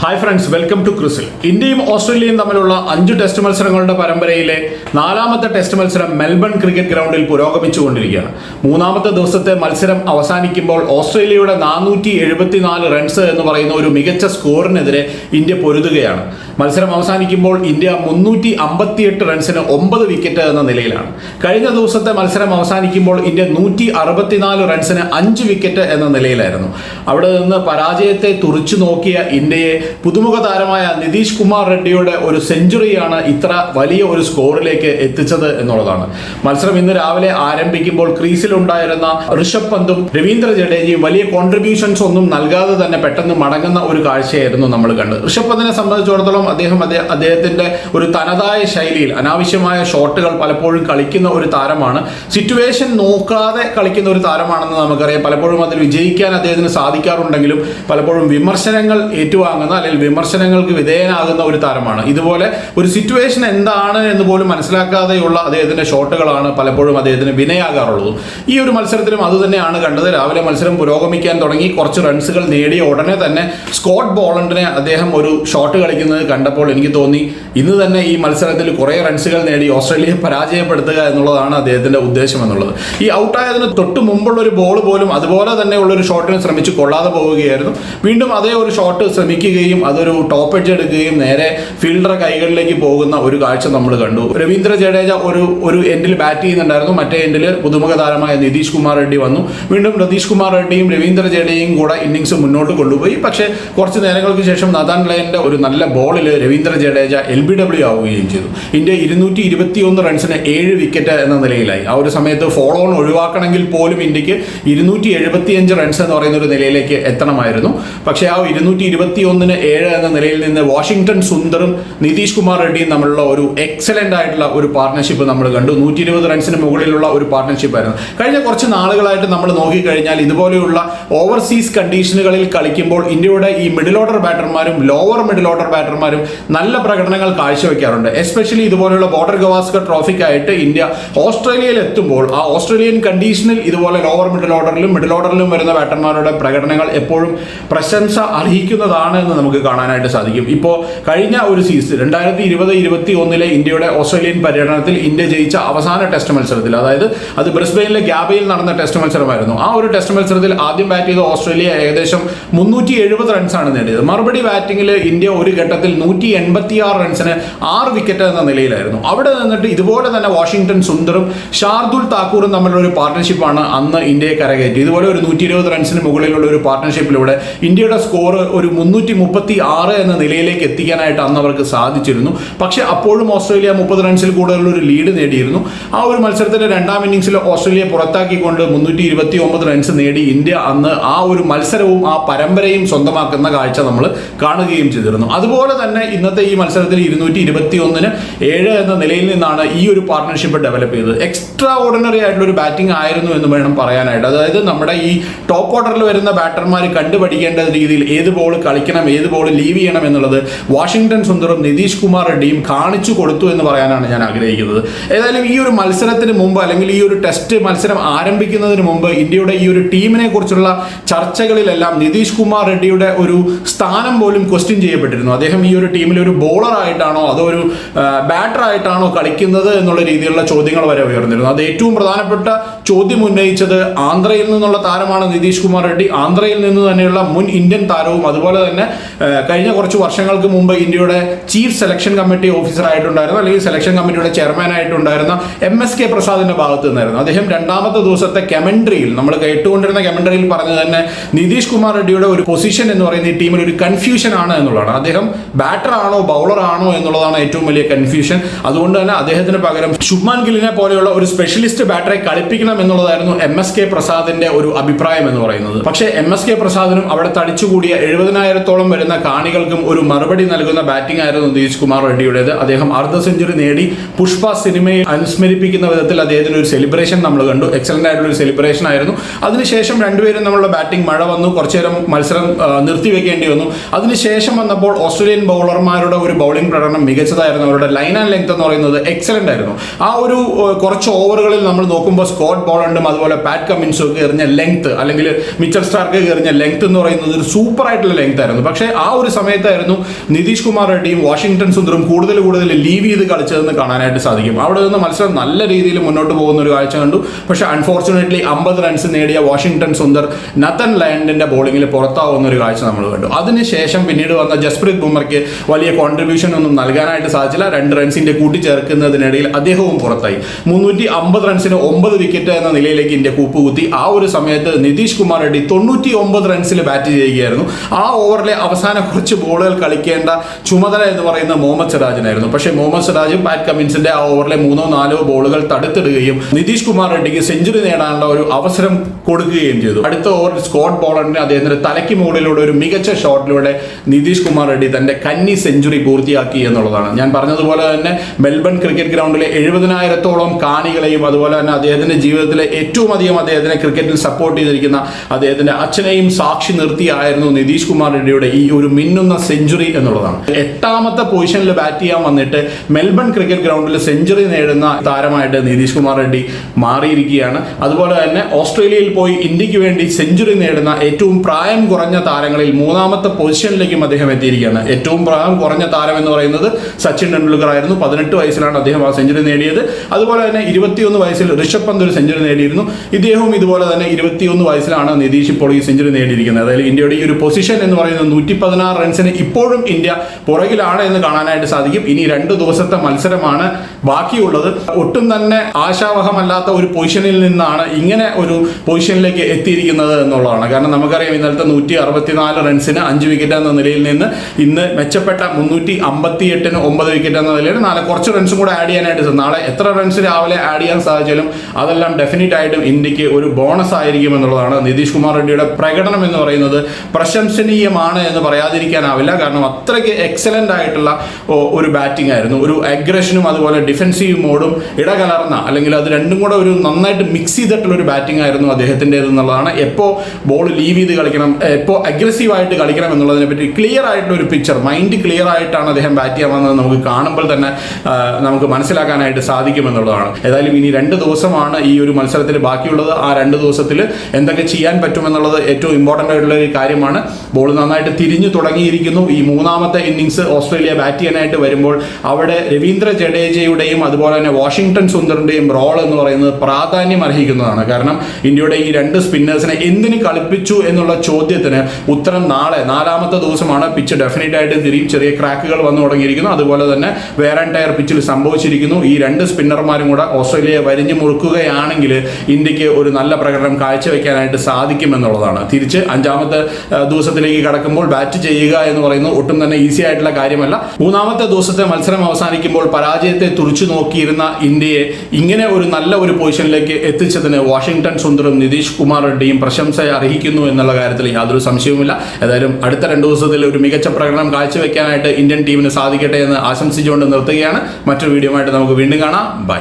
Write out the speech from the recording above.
Hi friends welcome to ക്രിസിൽ ഇന്ത്യയും ഓസ്ട്രേലിയയും തമ്മിലുള്ള അഞ്ച് ടെസ്റ്റ് മത്സരങ്ങളുടെ പരമ്പരയിലെ നാലാമത്തെ ടെസ്റ്റ് മത്സരം മെൽബൺ ക്രിക്കറ്റ് ഗ്രൗണ്ടിൽ പുരോഗമിച്ചുകൊണ്ടിരിക്കുകയാണ്. മൂന്നാമത്തെ ദിവസത്തെ മത്സരം അവസാനിക്കുമ്പോൾ ഓസ്ട്രേലിയയുടെ നാനൂറ്റി എഴുപത്തിനാല് റൺസ് എന്ന് പറയുന്ന ഒരു മികച്ച സ്കോറിനെതിരെ ഇന്ത്യ പൊരുതുകയാണ്. മത്സരം അവസാനിക്കുമ്പോൾ ഇന്ത്യ മുന്നൂറ്റി അമ്പത്തിയെട്ട് റൺസിന് ഒമ്പത് വിക്കറ്റ് എന്ന നിലയിലാണ്. കഴിഞ്ഞ ദിവസത്തെ മത്സരം അവസാനിക്കുമ്പോൾ ഇന്ത്യ നൂറ്റി അറുപത്തിനാല് റൺസിന് അഞ്ച് വിക്കറ്റ് എന്ന നിലയിലായിരുന്നു. അവിടെ നിന്ന് പരാജയത്തെ തുറിച്ചു നോക്കിയ ഇന്ത്യയെ പുതുമുഖ താരമായ നിതീഷ് കുമാർ റെഡ്ഡിയുടെ ഒരു സെഞ്ചുറിയാണ് ഇത്ര വലിയ ഒരു സ്കോറിലേക്ക് എത്തിച്ചത് എന്നുള്ളതാണ്. മത്സരം ഇന്ന് രാവിലെ ആരംഭിക്കുമ്പോൾ ക്രീസിലുണ്ടായിരുന്ന ഋഷഭ് പന്തും രവീന്ദ്ര ജഡേജയും വലിയ കോൺട്രിബ്യൂഷൻസ് ഒന്നും നൽകാതെ തന്നെ പെട്ടെന്ന് മടങ്ങുന്ന ഒരു കാഴ്ചയായിരുന്നു നമ്മൾ കണ്ടത്. ഋഷഭ് പന്തിനെ സംബന്ധിച്ചിടത്തോളം അദ്ദേഹം അദ്ദേഹത്തിന്റെ ഒരു തനതായ ശൈലിയിൽ അനാവശ്യമായ ഷോട്ടുകൾ പലപ്പോഴും കളിക്കുന്ന ഒരു താരമാണ്. സിറ്റുവേഷൻ നോക്കാതെ കളിക്കുന്ന ഒരു താരമാണെന്ന് നമുക്കറിയാം. പലപ്പോഴും അതിൽ വിജയിക്കാൻ അദ്ദേഹത്തിന് സാധിക്കാറുണ്ടെങ്കിലും പലപ്പോഴും വിമർശനങ്ങൾ ഏറ്റുവാങ്ങുന്ന അല്ലെങ്കിൽ വിമർശനങ്ങൾക്ക് വിധേയനാകുന്ന ഒരു താരമാണ്. ഇതുപോലെ ഒരു സിറ്റുവേഷൻ എന്താണ് എന്ന് പോലും മനസ്സിലാക്കാതെയുള്ള അദ്ദേഹത്തിന്റെ ഷോട്ടുകളാണ് പലപ്പോഴും അദ്ദേഹത്തിന് വിനയാകാറുള്ളത്. ഈ ഒരു മത്സരത്തിലും അത് തന്നെയാണ് കണ്ടത്. രാവിലെ മത്സരം പുരോഗമിക്കാൻ തുടങ്ങി. കുറച്ച് റൺസുകൾ നേടിയ ഉടനെ തന്നെ സ്കോട്ട് ബോളണ്ടിനെ അദ്ദേഹം ഒരു ഷോട്ട് കളിക്കുന്നത് കണ്ടപ്പോൾ എനിക്ക് തോന്നി. ഇന്ന് തന്നെ ഈ മത്സരത്തിൽ കുറേ റൺസുകൾ നേടി ഓസ്ട്രേലിയയെ പരാജയപ്പെടുത്തുക എന്നുള്ളതാണ് അദ്ദേഹത്തിന്റെ ഉദ്ദേശം എന്നുള്ളത്. ഈ ഔട്ടായതിന് തൊട്ട് മുമ്പുള്ള ഒരു ബോൾ പോലും അതുപോലെ തന്നെ ഉള്ള ഒരു ഷോട്ടിന് ശ്രമിച്ച് കൊള്ളാതെ പോവുകയായിരുന്നു. വീണ്ടും അതേ ഒരു ഷോട്ട് ശ്രമിക്കുകയും അതൊരു ടോപ്പ് എഡ്ജ് എടുക്കുകയും നേരെ ഫീൽഡറെ കൈകളിലേക്ക് പോകുന്ന ഒരു കാഴ്ച നമ്മൾ കണ്ടു. രവീന്ദ്ര ജഡേജ ഒരു ഒരു എൻഡിൽ ബാറ്റ് ചെയ്യുന്നുണ്ടായിരുന്നു. മറ്റേ എൻഡിൽ പുതുമുഖ താരമായ നിതീഷ് കുമാർ റെഡ്ഡി വന്നു. വീണ്ടും നിതീഷ് കുമാർ റെഡ്ഡിയും രവീന്ദ്ര ജഡേജയും കൂടെ ഇന്നിങ്സ് മുന്നോട്ട് കൊണ്ടുപോയി. പക്ഷേ കുറച്ച് നേരങ്ങൾക്ക് ശേഷം നദാൻ ലയന്റെ ഒരു നല്ല ബോളിൽ Ravindra Jadeja L B W ആവുകയും ചെയ്തു. ഇന്ത്യ ഇരുന്നൂറ്റി ഇരുപത്തി ഒന്ന് റൺസിന് ഏഴ് വിക്കറ്റ് എന്ന നിലയിലായി. ആ ഒരു സമയത്ത് ഫോളോ ഓൺ ഒഴിവാക്കണമെങ്കിൽ പോലും ഇന്ത്യയ്ക്ക് ഇരുന്നൂറ്റി എഴുപത്തിയഞ്ച് റൺസ് എന്ന് പറയുന്ന ഒരു നിലയിലേക്ക് എത്തണമായിരുന്നു. പക്ഷേ ആ ഇരുന്നൂറ്റി ഇരുപത്തി ഒന്നിന് ഏഴ് എന്ന നിലയിൽ നിന്ന് വാഷിങ്ടൺ സുന്ദറും നിതീഷ് കുമാർ റെഡ്ഡിയും തമ്മിലുള്ള ഒരു എക്സലന്റ് ആയിട്ടുള്ള ഒരു പാർട്ണർഷിപ്പ് നമ്മൾ കണ്ടു. നൂറ്റി ഇരുപത് റൺസിന് മുകളിലുള്ള ഒരു പാർട്ണർഷിപ്പ് ആയിരുന്നു. കഴിഞ്ഞ കുറച്ച് നാളുകളായിട്ട് നമ്മൾ നോക്കിക്കഴിഞ്ഞാൽ ഇതുപോലെയുള്ള ഓവർസീസ് കണ്ടീഷനുകളിൽ കളിക്കുമ്പോൾ ഇന്ത്യയുടെ ഈ മിഡിൽ ഓർഡർ ബാറ്റർമാരും ലോവർ മിഡിൽ ഓർഡർ ബാറ്റർമാരും നല്ല പ്രകടനങ്ങൾ കാഴ്ചവെക്കാറുണ്ട്. എസ്പെഷ്യലി ഇതുപോലെയുള്ള ബോർഡർ ഗവാസ്കർ ട്രോഫിക്കായിട്ട് ഇന്ത്യ ഓസ്ട്രേലിയയിൽ എത്തുമ്പോൾ ആ ഓസ്ട്രേലിയൻ കണ്ടീഷനിൽ ഇതുപോലെ ലോവർ മിഡിൽ ഓർഡറിലും മിഡിൽ ഓർഡറിലും വരുന്ന ബാറ്റർമാരുടെ പ്രകടനങ്ങൾ എപ്പോഴും പ്രശംസ അർഹിക്കുന്നതാണ് എന്ന് നമുക്ക് കാണാനായിട്ട് സാധിക്കും. ഇപ്പോൾ കഴിഞ്ഞ ഒരു സീസൺ രണ്ടായിരത്തി ഇരുപത് ഇരുപത്തി ഒന്നിലെ ഇന്ത്യയുടെ ഓസ്ട്രേലിയൻ പര്യടനത്തിൽ ഇന്ത്യ ജയിച്ച അവസാന ടെസ്റ്റ് മത്സരത്തിൽ അതായത് അത് ബ്രിസ്ബെയിനിലെ ഗ്യാബയിൽ നടന്ന ടെസ്റ്റ് മത്സരമായിരുന്നു. ആ ഒരു ടെസ്റ്റ് മത്സരത്തിൽ ആദ്യം ബാറ്റ് ചെയ്ത ഓസ്ട്രേലിയ ഏകദേശം മുന്നൂറ്റി എഴുപത് റൺസാണ് നേടിയത്. മറുപടി ബാറ്റിംഗിൽ ഇന്ത്യ ഒരു ഘട്ടത്തിൽ നൂറ്റി എൺപത്തി ആറ് റൺസിന് ആറ് വിക്കറ്റ് എന്ന നിലയിലായിരുന്നു. അവിടെ നിന്നിട്ട് ഇതുപോലെ തന്നെ വാഷിംഗ്ടൺ സുന്ദറും ഷാർദുൽ താക്കൂറും തമ്മിലുള്ള ഒരു പാർട്ട്ണർഷിപ്പാണ് അന്ന് ഇന്ത്യയെ കരകയറ്റി ഇതുപോലെ ഒരു നൂറ്റി ഇരുപത് റൺസിന് മുകളിലുള്ള ഒരു പാർട്ട്ണർഷിപ്പിലൂടെ ഇന്ത്യയുടെ സ്കോർ ഒരു മുന്നൂറ്റി മുപ്പത്തി ആറ് എന്ന നിലയിലേക്ക് എത്തിക്കാനായിട്ട് അന്ന് അവർക്ക് സാധിച്ചിരുന്നു. പക്ഷേ അപ്പോഴും ഓസ്ട്രേലിയ മുപ്പത് റൺസിൽ കൂടുതലുള്ള ഒരു ലീഡ് നേടിയിരുന്നു. ആ ഒരു മത്സരത്തിന്റെ രണ്ടാം ഇന്നിംഗ്സിൽ ഓസ്ട്രേലിയ പുറത്താക്കിക്കൊണ്ട് മുന്നൂറ്റി ഇരുപത്തി ഒമ്പത് റൺസ് നേടി ഇന്ത്യ അന്ന് ആ ഒരു മത്സരവും ആ പരമ്പരയും സ്വന്തമാക്കുന്ന കാഴ്ച നമ്മൾ കാണുകയും ചെയ്തിരുന്നു. അതുപോലെ തന്നെ ഇന്നത്തെ ഈ മത്സരത്തിൽ ഇരുന്നൂറ്റി ഇരുപത്തി ഒന്നിന് ഏഴ് എന്ന നിലയിൽ നിന്നാണ് ഈ ഒരു പാർട്ണർഷിപ്പ് ഡെവലപ്പ് ചെയ്തത്. എക്സ്ട്രാ ഓർഡിനറി ആയിട്ടുള്ള ഒരു ബാറ്റിംഗ് ആയിരുന്നു എന്ന് വേണം പറയാനായിട്ട്. അതായത് നമ്മുടെ ഈ ടോപ്പ് ഓർഡറിൽ വരുന്ന ബാറ്റർമാർ കണ്ടുപഠിക്കേണ്ട രീതിയിൽ ഏത് ബോൾ കളിക്കണം ഏത് ബോൾ ലീവ് ചെയ്യണം എന്നുള്ളത് വാഷിംഗ്ടൺ സുന്ദറും നിതീഷ് കുമാർ റെഡ്ഡിയും കാണിച്ചു കൊടുത്തു എന്ന് പറയാനാണ് ഞാൻ ആഗ്രഹിക്കുന്നത്. ഏതായാലും ഈ ഒരു മത്സരത്തിന് മുമ്പ് അല്ലെങ്കിൽ ഈ ഒരു ടെസ്റ്റ് മത്സരം ആരംഭിക്കുന്നതിന് മുമ്പ് ഇന്ത്യയുടെ ഈ ഒരു ടീമിനെ കുറിച്ചുള്ള ചർച്ചകളിലെല്ലാം നിതീഷ് കുമാർ റെഡ്ഡിയുടെ ഒരു സ്ഥാനം പോലും ക്വസ്റ്റ്യൻ ചെയ്യപ്പെട്ടിരുന്നു. അദ്ദേഹം ഈ ഒരു ടീമിൽ ഒരു ബോളർ ആയിട്ടാണോ അതോ ഒരു ബാറ്റർ ആയിട്ടാണോ കളിക്കുന്നത് എന്നുള്ള രീതിയിലുള്ള ചോദ്യങ്ങൾ വരെ ഉയർന്നിരുന്നു. അത് ഏറ്റവും പ്രധാനപ്പെട്ട ചോദ്യം ഉന്നയിച്ചത് ആന്ധ്രയിൽ നിന്നുള്ള താരമാണ് നിതീഷ് കുമാർ റെഡ്ഡി. ആന്ധ്രയിൽ നിന്ന് തന്നെയുള്ള മുൻ ഇന്ത്യൻ താരവും അതുപോലെ തന്നെ കഴിഞ്ഞ കുറച്ച് വർഷങ്ങൾക്ക് മുമ്പ് ഇന്ത്യയുടെ ചീഫ് സെലക്ഷൻ കമ്മിറ്റി ഓഫീസർ ആയിട്ടുണ്ടായിരുന്നു അല്ലെങ്കിൽ സെലക്ഷൻ കമ്മിറ്റിയുടെ ചെയർമാൻ ആയിട്ടുണ്ടായിരുന്ന എം എസ് കെ പ്രസാദിന്റെ ഭാഗത്ത് നിന്നായിരുന്നു. അദ്ദേഹം രണ്ടാമത്തെ ദിവസത്തെ കമൻട്രിയിൽ നമ്മൾ കേട്ടുകൊണ്ടിരുന്ന കമൻട്രിയിൽ പറഞ്ഞു തന്നെ നിതീഷ് കുമാർ റെഡ്ഡിയുടെ ഒരു പൊസിഷൻ എന്ന് പറയുന്ന ഈ ടീമിൽ ഒരു കൺഫ്യൂഷൻ ആണ് എന്നുള്ളതാണ്. അദ്ദേഹം ബാറ്റർ ആണോ ബൗളർ ആണോ എന്നുള്ളതാണ് ഏറ്റവും വലിയ കൺഫ്യൂഷൻ അതുകൊണ്ട് തന്നെ അദ്ദേഹത്തിന് പകരം ശുഭ്മാൻ ഗില്ലിനെ പോലെയുള്ള ഒരു സ്പെഷ്യലിസ്റ്റ് ബാറ്ററെ കളിപ്പിക്കണം എന്നുള്ളതായിരുന്നു എം എസ് കെ പ്രസാദിന്റെ ഒരു അഭിപ്രായം എന്ന് പറയുന്നത്. പക്ഷേ എം എസ് കെ പ്രസാദിനും അവിടെ തടിച്ചുകൂടിയ എഴുപതിനായിരത്തോളം വരുന്ന കാണികൾക്കും ഒരു മറുപടി നൽകുന്ന ബാറ്റിംഗ് ആയിരുന്നു നിതീഷ് കുമാർ റെഡ്ഡിയുടേത്. അദ്ദേഹം അർദ്ധ സെഞ്ചുറി നേടി പുഷ്പ സിനിമയെ അനുസ്മരിപ്പിക്കുന്ന വിധത്തിൽ അദ്ദേഹത്തിന് ഒരു സെലിബ്രേഷൻ നമ്മൾ കണ്ടു. എക്സലന്റ് ആയിട്ടുള്ള ഒരു സെലിബ്രേഷൻ ആയിരുന്നു. അതിനുശേഷം രണ്ടുപേരും നമ്മളുടെ ബാറ്റിംഗ് മഴ വന്നു. കുറച്ചു നേരം മത്സരം നിർത്തിവെക്കേണ്ടി വന്നു. അതിനുശേഷം വന്നപ്പോൾ ഓസ്ട്രേലിയൻ ബൗളർമാരുടെ ഒരു ബൗളിംഗ് പ്രകടനം മികച്ചതായിരുന്നു. അവരുടെ ലൈൻ ആൻഡ് ലെങ്ത് എന്ന് പറയുന്നത് എക്സലന്റ് ആയിരുന്നു. ആ ഒരു കുറച്ച് ഓവറുകളിൽ നമ്മൾ നോക്കുമ്പോൾ സ്കോട്ട് ബോളണ്ടും അതുപോലെ പാറ്റ് കമ്മിൻസും ഒക്കെ എറിഞ്ഞ ലെങ്ത് അല്ലെങ്കിൽ മിച്ചർ സ്റ്റാർക്ക് എറിഞ്ഞ ലെങ്ത് എന്ന് പറയുന്നത് ഒരു സൂപ്പർ ആയിട്ടുള്ള ലെങ്ത് ആയിരുന്നു. പക്ഷേ ആ ഒരു സമയത്തായിരുന്നു നിതീഷ് കുമാർ റെഡ്ഡിയും വാഷിംഗ്ടൺ സുന്ദറും കൂടുതൽ കൂടുതൽ ലീവ് ചെയ്ത് കളിച്ചതെന്ന് കാണാനായിട്ട് സാധിക്കും. അവിടെ നിന്ന് മത്സരം നല്ല രീതിയിൽ മുന്നോട്ട് പോകുന്ന ഒരു കാഴ്ച കണ്ടു. പക്ഷെ അൺഫോർച്ചുനേറ്റ്ലി അമ്പത് റൺസ് നേടിയ വാഷിംഗ്ടൺ സുന്ദർ നത്തൻ ലയൻഡിന്റെ ബോളിംഗിൽ പുറത്താവുന്ന ഒരു കാഴ്ച നമ്മൾ കണ്ടു. അതിനുശേഷം പിന്നീട് വന്ന ജസ്പ്രീത് ബുമർക്ക് വലിയ കോൺട്രിബ്യൂഷൻ ഒന്നും നൽകാനായിട്ട് സാധിച്ചില്ല. രണ്ട് റൺസിന്റെ കൂട്ടിച്ചേർക്കുന്നതിനിടയിൽ അദ്ദേഹവും പുറത്തായി. മുന്നൂറ്റി അമ്പത് റൺസിന് ഒമ്പത് വിക്കറ്റ് എന്ന നിലയിലേക്ക് ഇന്ത്യ കൂപ്പുകുത്തി. ആ ഒരു സമയത്ത് നിതീഷ് കുമാർ റെഡ്ഡി തൊണ്ണൂറ്റി ഒമ്പത് റൺസിൽ ബാറ്റ് ചെയ്യുകയായിരുന്നു. ആ ഓവറിലെ അവസാന കുറച്ച് ബോളുകൾ കളിക്കേണ്ട ചുമതല എന്ന് പറയുന്ന മുഹമ്മദ് സിറാജിനായിരുന്നു. പക്ഷേ മുഹമ്മദ് സിറാജും പാറ്റ് കമ്മിൻസിന്റെ ആ ഓവറിലെ മൂന്നോ നാലോ ബോളുകൾ തടുത്തിടുകയും നിതീഷ് കുമാർ റെഡ്ഡിക്ക് സെഞ്ചുറി നേടാനുള്ള ഒരു അവസരം കൊടുക്കുകയും ചെയ്തു. അടുത്ത ഓവറിൽ സ്കോട്ട് ബോളറിന് അദ്ദേഹത്തിന്റെ തലയ്ക്ക് മുകളിലൂടെ ഒരു മികച്ച ഷോട്ടിലൂടെ നിതീഷ് കുമാർ റെഡ്ഡി തന്റെ കന്നി സെഞ്ചുറി പൂർത്തിയാക്കി എന്നുള്ളതാണ്. ഞാൻ പറഞ്ഞതുപോലെ തന്നെ മെൽബൺ ക്രിക്കറ്റ് ഗ്രൗണ്ടിലെ എഴുപതിനായിരത്തോളം കാണികളെയും അതുപോലെ തന്നെ അദ്ദേഹത്തിന്റെ ജീവിതത്തിലെ ഏറ്റവും അധികം അദ്ദേഹത്തിനെ ക്രിക്കറ്റിൽ സപ്പോർട്ട് ചെയ്തിരിക്കുന്ന അദ്ദേഹത്തിന്റെ അച്ഛനെയും സാക്ഷി നിർത്തിയായിരുന്നു നിതീഷ് കുമാർ റെഡ്ഡിയുടെ ഈ ഒരു മിന്നുന്ന സെഞ്ചുറി എന്നുള്ളതാണ്. എട്ടാമത്തെ പൊസിഷനിൽ ബാറ്റ് ചെയ്യാൻ വന്നിട്ട് മെൽബൺ ക്രിക്കറ്റ് ഗ്രൗണ്ടിൽ സെഞ്ചുറി നേടുന്ന താരമായിട്ട് നിതീഷ് കുമാർ റെഡ്ഡി മാറിയിരിക്കുകയാണ്. അതുപോലെ തന്നെ ഓസ്ട്രേലിയയിൽ പോയി ഇന്ത്യയ്ക്ക് വേണ്ടി സെഞ്ചുറി നേടുന്ന ഏറ്റവും പ്രായം കുറഞ്ഞ താരങ്ങളിൽ മൂന്നാമത്തെ പൊസിഷനിലേക്കും അദ്ദേഹം എത്തിയിരിക്കുകയാണ്. ഏറ്റവും പ്രായം കുറഞ്ഞ താരം എന്ന് പറയുന്നത് സച്ചിൻ ടെണ്ടുൽക്കർ ആയിരുന്നു. പതിനെട്ട് വയസ്സിലാണ് അദ്ദേഹം ആ സെഞ്ചുറി നേടിയത്. അതുപോലെ തന്നെ ഇരുപത്തിയൊന്ന് വയസ്സിൽ ഋഷഭ് പന്ത് ഒരു സെഞ്ചുറി നേടിയിരുന്നു. ഇദ്ദേഹവും ഇതുപോലെ തന്നെ ഇരുപത്തിയൊന്ന് വയസ്സിലാണ് നിതീഷ് ഇപ്പോൾ ഈ സെഞ്ചുറി നേടിയിരിക്കുന്നത്. അതായത് ഇന്ത്യയുടെ ഈ ഒരു പൊസിഷൻ എന്ന് പറയുന്നത് നൂറ്റി പതിനാറ് റൺസിന് ഇപ്പോഴും ഇന്ത്യ പുറകിലാണ് എന്ന് കാണാനായിട്ട് സാധിക്കും. ഇനി രണ്ട് ദിവസത്തെ മത്സരമാണ് ബാക്കിയുള്ളത്. ഒട്ടും തന്നെ ആശാവഹമല്ലാത്ത ഒരു പൊസിഷനിൽ നിന്നാണ് ഇങ്ങനെ ഒരു പൊസിഷനിലേക്ക് എത്തിയിരിക്കുന്നത് എന്നുള്ളതാണ്. കാരണം നമുക്കറിയാം ഇന്നലത്തെ നൂറ്റി അറുപത്തിനാല് റൺസിന് അഞ്ച് വിക്കറ്റ് എന്ന നിലയിൽ നിന്ന് ഇന്ന് മെച്ചപ്പെട്ട മുന്നൂറ്റി അമ്പത്തി എട്ടിന് ഒമ്പത് വിക്കറ്റ് എന്ന നിലയിൽ നാളെ കുറച്ച് റൺസും കൂടെ ആഡ് ചെയ്യാനായിട്ട്. നാളെ എത്ര റൺസ് രാവിലെ ആഡ് ചെയ്യാൻ സാധിച്ചാലും അതെല്ലാം ഡെഫിനറ്റ് ആയിട്ടും ഇന്ത്യയ്ക്ക് ഒരു ബോണസ് ആയിരിക്കും എന്നുള്ളതാണ് നിതീഷ് കുമാർ റെഡ്ഡിയുടെ പ്രകടനം എന്ന് പറയുന്നത്. പ്രശംസനീയമാണ് എന്ന് പറയാതിരിക്കാനാവില്ല. കാരണം അത്രയ്ക്ക് എക്സലന്റ് ആയിട്ടുള്ള ഒരു ബാറ്റിംഗ് ആയിരുന്നു. ഒരു അഗ്രഷനും അതുപോലെ ഡിഫൻസീവ് മോഡും ഇടകലർന്ന അല്ലെങ്കിൽ അത് രണ്ടും കൂടെ ഒരു നന്നായിട്ട് മിക്സ് ചെയ്തിട്ടുള്ള ഒരു ബാറ്റിംഗ് ആയിരുന്നു അദ്ദേഹത്തിന്റെ എന്നുള്ളതാണ്. എപ്പോൾ ബോൾ ലീവ് ചെയ്ത് കളിക്കണം എപ്പോൾ അഗ്രസീവ് ആയിട്ട് കളിക്കണം എന്നുള്ളതിനെ പറ്റി ക്ലിയർ ആയിട്ടുള്ള ഒരു പിക്ചർ മൈൻഡ് ക്ലിയർ ആയിട്ടാണ് അദ്ദേഹം ബാറ്റ് ചെയ്യാൻ വന്നത് നമുക്ക് കാണുമ്പോൾ തന്നെ നമുക്ക് മനസ്സിലാക്കാനായിട്ട് സാധിക്കുമെന്നുള്ളതാണ് ഏതായാലും ഇനി രണ്ട് ദിവസമാണ് ഈ ഒരു മത്സരത്തിൽ ബാക്കിയുള്ളത് ആ രണ്ട് ദിവസത്തിൽ എന്തൊക്കെ ചെയ്യാൻ പറ്റുമെന്നുള്ളത് ഏറ്റവും ഇമ്പോർട്ടന്റ് ആയിട്ടുള്ള ഒരു കാര്യമാണ്. ബോൾ നന്നായിട്ട് തിരിഞ്ഞു തുടങ്ങിയിരിക്കുന്നു. ഈ മൂന്നാമത്തെ ഇന്നിങ്സ് ഓസ്ട്രേലിയ ബാറ്റ് ചെയ്യാനായിട്ട് വരുമ്പോൾ അവിടെ രവീന്ദ്ര ജഡേജയുടെയും അതുപോലെ തന്നെ വാഷിംഗ്ടൺ സുന്ദറിന്റെയും റോൾ എന്ന് പറയുന്നത് പ്രാധാന്യം അർഹിക്കുന്നതാണ്. കാരണം ഇന്ത്യയുടെ ഈ രണ്ട് സ്പിന്നേഴ്സിനെ എന്തിന് കളിപ്പിച്ചു എന്നുള്ള ചോദ്യത്തിന് ഉത്തരം നാളെ നാലാമത്തെ ദിവസമാണ്. പിച്ച് ഡെഫിനറ്റ് ആയിട്ട് തിരിയും. ചെറിയ ക്രാക്കുകൾ വന്നു തുടങ്ങിയിരിക്കുന്നു. അതുപോലെ തന്നെ വേറെ ടയർ പിച്ചിൽ സംഭവിച്ചിരിക്കുന്നു. ഈ രണ്ട് സ്പിന്നർമാരും കൂടെ ഓസ്ട്രേലിയയെ വരിഞ്ഞു മുറുക്കുകയാണെങ്കിൽ ഇന്ത്യയ്ക്ക് ഒരു നല്ല പ്രകടനം കാഴ്ചവെക്കാനായിട്ട് സാധിക്കുമെന്നുള്ളതാണ്. തിരിച്ച് അഞ്ചാമത്തെ ദിവസത്തിലേക്ക് കടക്കുമ്പോൾ ബാറ്റ് ചെയ്യുക എന്ന് പറയുന്നത് ഒട്ടും തന്നെ ഈസി ആയിട്ടുള്ള കാര്യമല്ല. മൂന്നാമത്തെ ദിവസത്തെ മത്സരം അവസാനിക്കുമ്പോൾ പരാജയത്തെ തുറച്ചു നോക്കിയിരുന്ന ഇന്ത്യയെ ഇങ്ങനെ ഒരു നല്ല ഒരു പൊസിഷനിലേക്ക് എത്തിച്ചതിന് വാഷിംഗ്ടൺ സുന്ദറും നിതീഷ് കുമാർ റെഡ്ഡിയും പ്രശംസ അർഹിക്കുന്നു എന്നുള്ള കാര്യത്തിൽ യാതൊരു സംശയവുമില്ല. ഏതായാലും അടുത്ത രണ്ട് ദിവസത്തിൽ ഒരു മികച്ച പ്രകടനം കാഴ്ചവെക്കാനായിട്ട് ഇന്ത്യൻ ടീമിന് സാധിക്കട്ടെ എന്ന് ആശംസിച്ചുകൊണ്ട് നിർത്തുകയാണ്. മറ്റൊരു വീഡിയോ ആയിട്ട് നമുക്ക് വീണ്ടും കാണാം. ബൈ